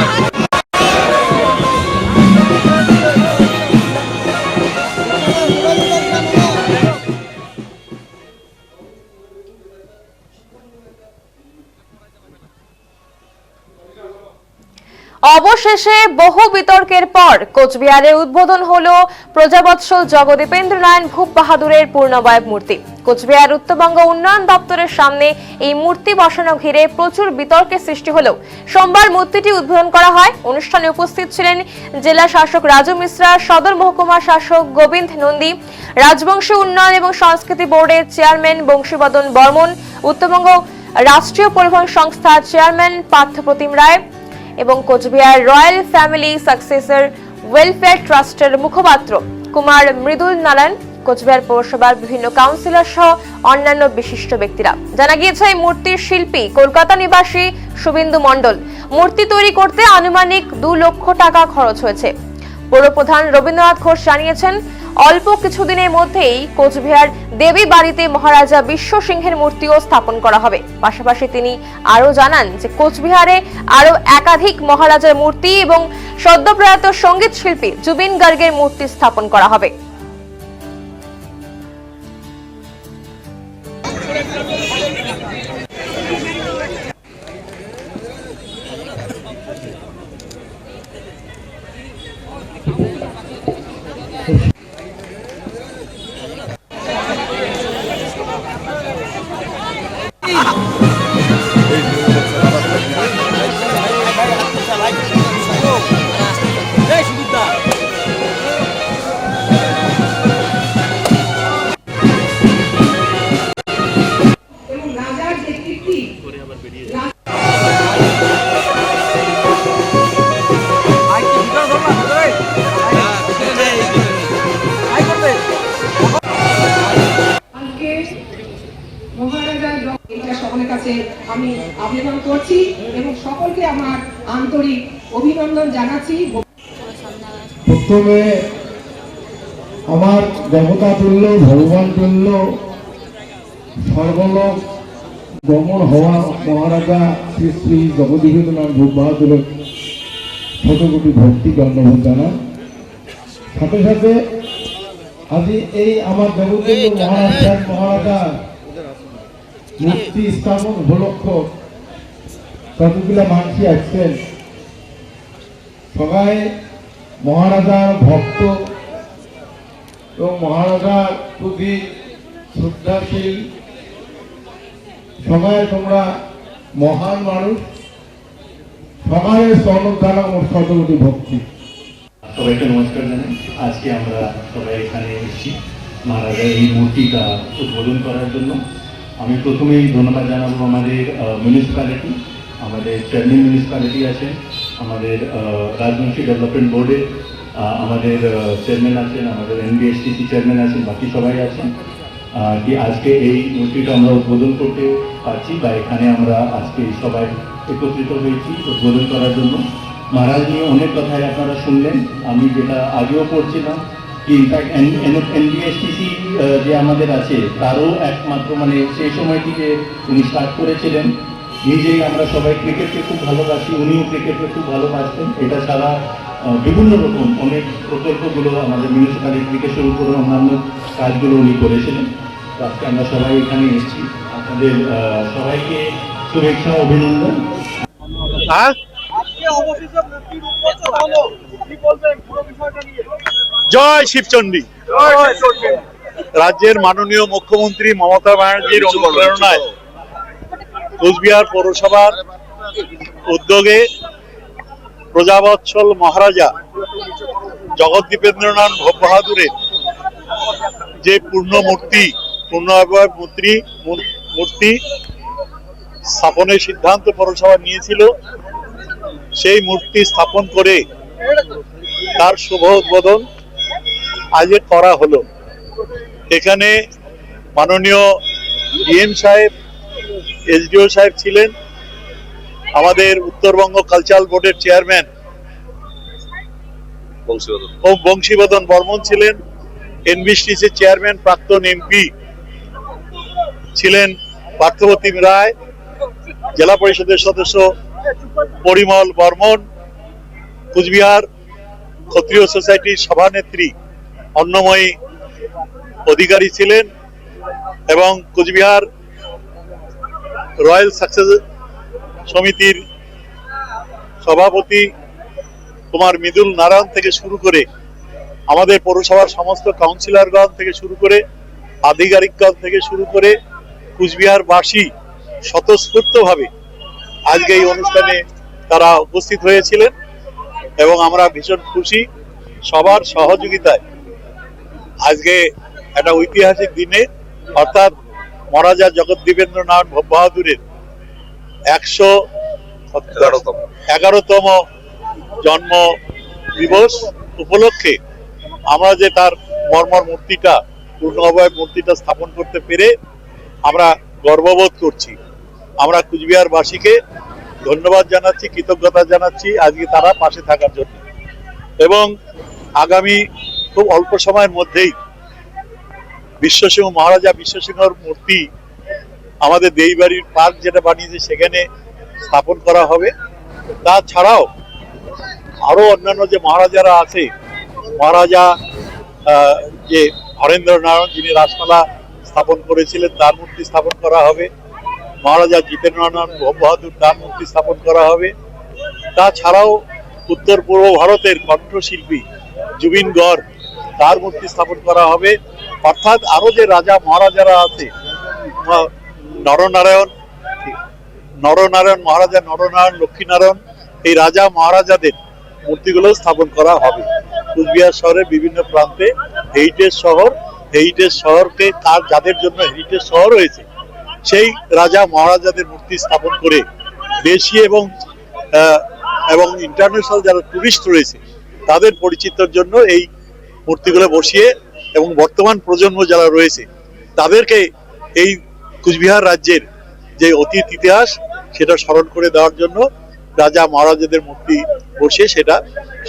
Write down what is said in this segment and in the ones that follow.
না। অবশেষে বহু বিতর্কের পর কোচবিহারে উদ্বোধন হলো প্রজাবৎসল জগদীপেন্দ্র ভূপ বাহাদুরের পূর্ণবয়ব মূর্তি। কোচবিহার উত্তরবঙ্গ উন্নয়ন দপ্তরের সামনে এই মূর্তি বসানো ঘিরে প্রচুর বিতর্কের সৃষ্টি হলেও সোমবার মূর্তিটি উদ্বোধন করা হয়। অনুষ্ঠানে উপস্থিত ছিলেন জেলা শাসক রাজু মিশ্রা, সদর মহকুমা শাসক গোবিন্দ নন্দী, রাজবংশী উন্নয়ন এবং সংস্কৃতি বোর্ডের চেয়ারম্যান বংশীবদন বর্মন, উত্তরবঙ্গ রাষ্ট্রীয় পরিবহন সংস্থার চেয়ারম্যান পার্থপ্রতিম রায় এবং Cooch Behar royal family successor welfare ট্রাস্টের মুখপাত্র কুমার মৃদুল নারায়ণ। কোচবিহার পৌরসভার বিভিন্ন কাউন্সিলর সহ অন্যান্য বিশিষ্ট ব্যক্তিরা। জানা গিয়েছে, এই মূর্তির শিল্পী কলকাতা নিবাসী শুভেন্দু মণ্ডল। মূর্তি তৈরি করতে আনুমানিক দু লক্ষ টাকা খরচ হয়েছে। পৌরপ্রধান রবীন্দ্রনাথ ঘোষ জানিয়েছেন, অল্প কিছুদিনের মধ্যেই কোচবিহার দেবী বাড়িতে মহারাজা বিশ্ব সিংহের মূর্তিও স্থাপন করা হবে। পাশাপাশি তিনি আরও জানান যে, কোচবিহারে আরও একাধিক মহারাজার মূর্তি এবং সদ্যপ্রয়াত সংগীত শিল্পী জুবিন গার্গের মূর্তি স্থাপন করা হবে। আমি আবেদন করছি এবং সকলকে আমার আন্তরিক অভিনন্দন জানাচ্ছি। প্রথমে আমার দেবতা তুল্য, ভগবান তুল্য, সর্বলোক গমন হওয়া মহারাজা শ্রী শ্রী জগদীবেন্দ্রনাথ ভূপ বাহাদুরের ছোট ভক্তি ধন্যবাদ জানান সাথে সাথে আজি এই আমার দেবতুল্য মহারাজ, মহারাজা মূর্তি স্থাপন উপলক্ষ কতগুলা মানসি আসছেন সবাই মহারাজার ভক্ত এবং মহারাজার প্রতি শ্রদ্ধাশীল। সবাই তোমরা মহান মানুষ। সবাই দ্বারা ওর শতকোটি ভক্তি। সবাইকে নমস্কার জানাই। আজকে আমরা সবাই এখানে এসেছি। মহারাজার এই মূর্তিটা উদ্বোধন করার জন্য। আমি প্রথমেই ধন্যবাদ জানাব আমাদের মিউনিসিপ্যালিটি আমাদের চেয়ারম্যান মিউনিসিপ্যালিটি আছেন আমাদের রাজবংশী ডেভেলপমেন্ট বোর্ডে আমাদের চেয়ারম্যান আছেন, আমাদের এনবিএসটিসি চেয়ারম্যান আছেন, বাকি সবাই আছেন। কি আজকে এই মূর্তিটা আমরা উদ্বোধন করতে পারছি বা এখানে আমরা আজকে সবাই একত্রিত হয়েছি উদ্বোধন করার জন্য। মহারাজ নিয়ে অনেক কথাই আপনারা শুনলেন। আমি যেটা আগেও পড়ছিলাম ইনফ্যাক্ট এনবিএসটিসি যে আমাদের আছে তারও একমাত্র মানে সেই সময় থেকে উনি স্টার্ট করেছিলেন। নিজেই আমরা সবাই ক্রিকেটকে খুব ভালোবাসি উনিও ক্রিকেটকে খুব ভালোবাসতেন। এটা ছাড়া বিভিন্ন রকম অনেক প্রকল্পগুলো আমাদের মিউনিসিপ্যালিটি থেকে শুরু করে অন্যান্য কাজগুলো উনি করেছিলেন। আজকে আমরা সবাই এখানে এসেছি। আপনাদের সবাইকে শুভেচ্ছা অভিনন্দন। জয় শিবচন্ডী। রাজ্যের মাননীয় মুখ্যমন্ত্রী মমতা ব্যানার্জির অনুপ্রেরণায় কোচবিহার পৌরসভার উদ্যোগে প্রজাবৎসল মহারাজা জগদ্দীপেন্দ্রনাথ ভোগ বাহাদুরের যে পূর্ণ মূর্তি পূর্ণ অবয়ব মূর্তি মূর্তি স্থাপনের সিদ্ধান্ত পৌরসভা নিয়েছিল সেই মূর্তি স্থাপন করে তার শুভ উদ্বোধন আজকে করা হলো। এখানে মাননীয় ডিএম সাহেব এসডিও সাহেব ছিলেন। আমাদের উত্তরবঙ্গ কালচারাল বোর্ডের চেয়ারম্যান ও বংশীবদন বর্মন ছিলেন। এনবিসটিসির চেয়ারম্যান প্রাক্তন এমপি ছিলেন পার্থপ্রতিম রায়। জেলা পরিষদের সদস্য পরিমল বর্মন। কুচবিহার ক্ষত্রিয় সোসাইটির সভানেত্রী অন্নময়ী অধিকারী ছিলেন এবং কুচবিহার রয়্যাল সাকসেস সমিতির সভাপতি কুমার মৃদুল নারায়ণ থেকে শুরু করে আমাদের পৌরসভার সমস্ত কাউন্সিলরগণ থেকে শুরু করে আধিকারিকগণ থেকে শুরু করে কুচবিহারবাসী স্বতঃস্ফূর্তভাবে আজকে এই অনুষ্ঠানে তারা উপস্থিত হয়েছিলেন এবং আমরা ভীষণ খুশি সবার সহযোগিতায় আজকে একটা ঐতিহাসিক দিনে অর্থাৎ মহারাজা ভব বাহাদুরের একশো এগারোতম। জন্ম দিবস উপলক্ষে আমরা যে তার মর্মর মূর্তিটা পূর্ণ অবয়ব মূর্তিটা স্থাপন করতে পেরে আমরা গর্ববোধ করছি। আমরা কুচবিহারবাসীকে ধন্যবাদ জানাচ্ছি কৃতজ্ঞতা জানাচ্ছি আজকে তারা পাশে থাকার জন্য। এবং আগামী খুব অল্প সময়ের মধ্যেই বিশ্বসিংহ মহারাজা বিশ্বসিংহর মূর্তি আমাদের দেইবাড়ির পার্ক যেটা বানিয়েছে, সেখানে স্থাপন করা হবে। তাছাড়াও আরও অন্যান্য যে মহারাজারা আছে, মহারাজা যে হরেন্দ্র নারায়ণ, যিনি রাসমালা স্থাপন করেছিলেন, তার মূর্তি স্থাপন করা হবে। মহারাজা জিতেন্দ্র জিতেন্দ্রনাথ বাহাদুর, তার মূর্তি স্থাপন করা হবে। তাছাড়াও উত্তর পূর্ব ভারতের কণ্ঠশিল্পী জুবিন গড় তার মূর্তি স্থাপন করা হবে। অর্থাৎ আরও যে রাজা মহারাজারা আছে নরনারায়ণ নরনারায়ণ মহারাজা, নরনারায়ণ লক্ষ্মীনারায়ণ, এই রাজা মহারাজাদের মূর্তিগুলো স্থাপন করা হবে। কুচবিহার শহরের বিভিন্ন প্রান্তে হেরিটেজ শহর হেরিটেজ শহরকে তার যাদের জন্য হেরিটেজ শহর হয়েছে সেই রাজা মহারাজাদের মূর্তি স্থাপন করে দেশি এবং এবং ইন্টারন্যাশনাল যারা টুরিস্ট রয়েছে, তাদের পরিচিতর জন্য এই মূর্তিগুলো বসিয়ে এবং বর্তমান প্রজন্ম যারা রয়েছে, তাদেরকে এই কুচবিহার রাজ্যের যে অতীত ইতিহাস, সেটা স্মরণ করে দেওয়ার জন্য রাজা মহারাজাদের মূর্তি বসিয়ে সেটা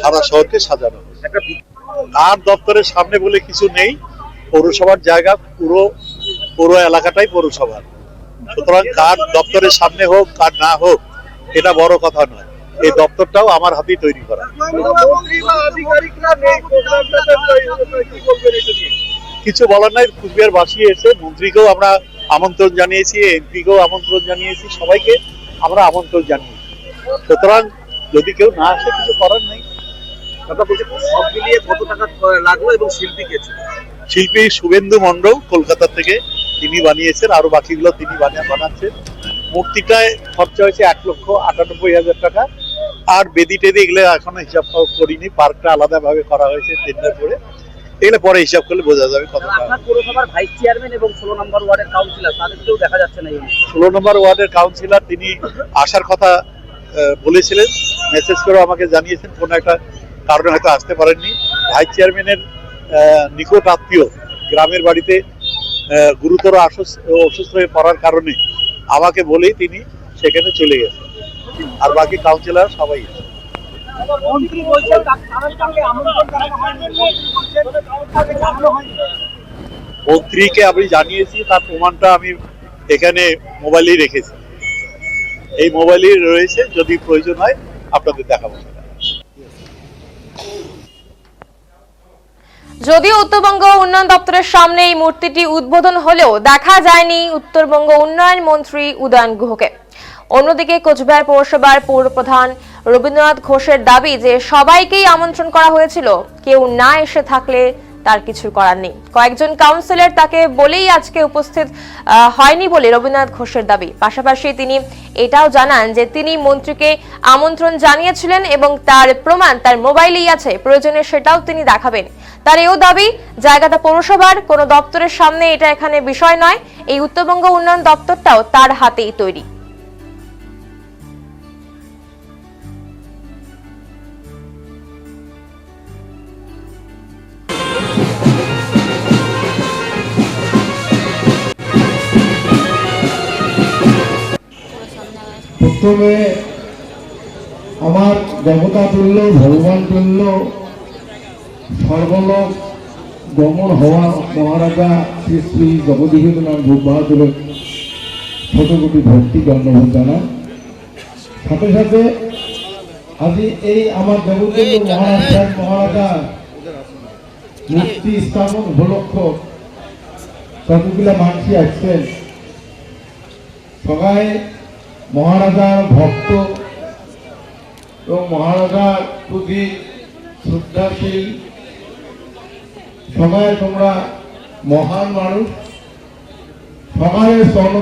সারা শহরকে সাজানো। কার দপ্তরের সামনে বলে কিছু নেই, পৌরসভার জায়গা পুরো পুরো এলাকাটাই পৌরসভার। সুতরাং কার দপ্তরের সামনে হোক, কার না হোক, এটা বড় কথা নয়। এই দপ্তরটাও আমার হাতেই তৈরি করা। কিছু বলার নাই কুচবিহার বাসী এসে মন্ত্রীকেও আমরা আমন্ত্রণ জানিয়েছি এমপিকেও আমন্ত্রণ জানিয়েছি সবাইকে আমরা আমন্ত্রণ জানিয়েছি। সুতরাং যদি কেউ না আসে কিছু করার নেই। সব মিলিয়ে কত টাকা লাগল এবং শিল্পী কে শিল্পী শুভেন্দু মণ্ডল কলকাতা থেকে তিনি বানিয়েছেন আরও বাকিগুলো তিনি বানিয়ে বানাচ্ছেন। মূর্তিটায় খরচা হয়েছে এক লক্ষ আটানব্বই হাজার টাকা। আর বেদি টেদি এগুলো এখনও হিসাব করিনি পার্কটা আলাদাভাবে করা হয়েছে টেন্ডার করে এগুলো পরে হিসাব করলে বোঝা যাবে কত পৌরসভার ভাইস চেয়ারম্যান এবং ষোলো নম্বর ওয়ার্ডের কাউন্সিলর তাদেরকেও দেখা যাচ্ছে না ষোলো নম্বর ওয়ার্ডের কাউন্সিলর তিনি আসার কথা বলেছিলেন। মেসেজ করে আমাকে জানিয়েছেন কোনো একটা কারণে হয়তো আসতে পারেননি। ভাইস চেয়ারম্যানের নিকট আত্মীয় গ্রামের বাড়িতে গুরুতর অসুস্থ হয়ে পড়ার কারণে আমাকে বলেই তিনি সেখানে চলে গেছেন। আর বাকি কাউন্সিলর সবাই। মন্ত্রীকে আমি জানিয়েছি তার প্রমাণটা আমি এখানে মোবাইলেই রেখেছি। এই মোবাইলেই রয়েছে যদি প্রয়োজন হয় আপনাদের দেখাবো। যদিও উত্তরবঙ্গ উন্নয়ন দপ্তরের সামনে এই মূর্তিটি উদ্বোধন হলেও দেখা যায়নি উত্তরবঙ্গ উন্নয়ন মন্ত্রী উদয়ন গুহকে। অন্যদিকে কোচবিহার পৌরসভার পৌর প্রধান রবীন্দ্রনাথ ঘোষের দাবি যে সবাইকেই আমন্ত্রণ করা হয়েছিল, কেউ না এসে থাকলে তার কিছু করার নেই। কয়েকজন কাউন্সিলর তাকে বলেই আজকে উপস্থিত হয়নি বলে রবীন্দ্রনাথ ঘোষের দাবি। পাশাপাশি তিনি এটাও জানান যে তিনি মন্ত্রীকে আমন্ত্রণ জানিয়েছিলেন এবং তার প্রমাণ তার মোবাইলেই আছে, প্রয়োজনে সেটাও তিনি দেখাবেন। তার এও দাবি, জায়গাটা পৌরসভার, কোনো দপ্তরের সামনে এটা এখানে বিষয় নয়, এই উত্তরবঙ্গ উন্নয়ন দপ্তরটাও তার হাতেই তৈরি। প্রথমে আমার দেবতা তুল্য ভগবান তুল্য সর্বলোক গমন হওয়া মহারাজা শ্রী শ্রী জগদীশ্বরনাথ ভূপ বাহাদুরের ভক্তি জন্মভূত জানান সাথে সাথে আজি এই আমার দেবদূত মহারাজ, মহারাজা স্থাপন উপলক্ষ কতগুলা মানসি আসছেন। সবাই মহারাজার ভক্ত এবং মহারাজার প্রতি শ্রদ্ধাশীল। সবাই তোমরা মহান মানুষ। সবাই স্বর্ণ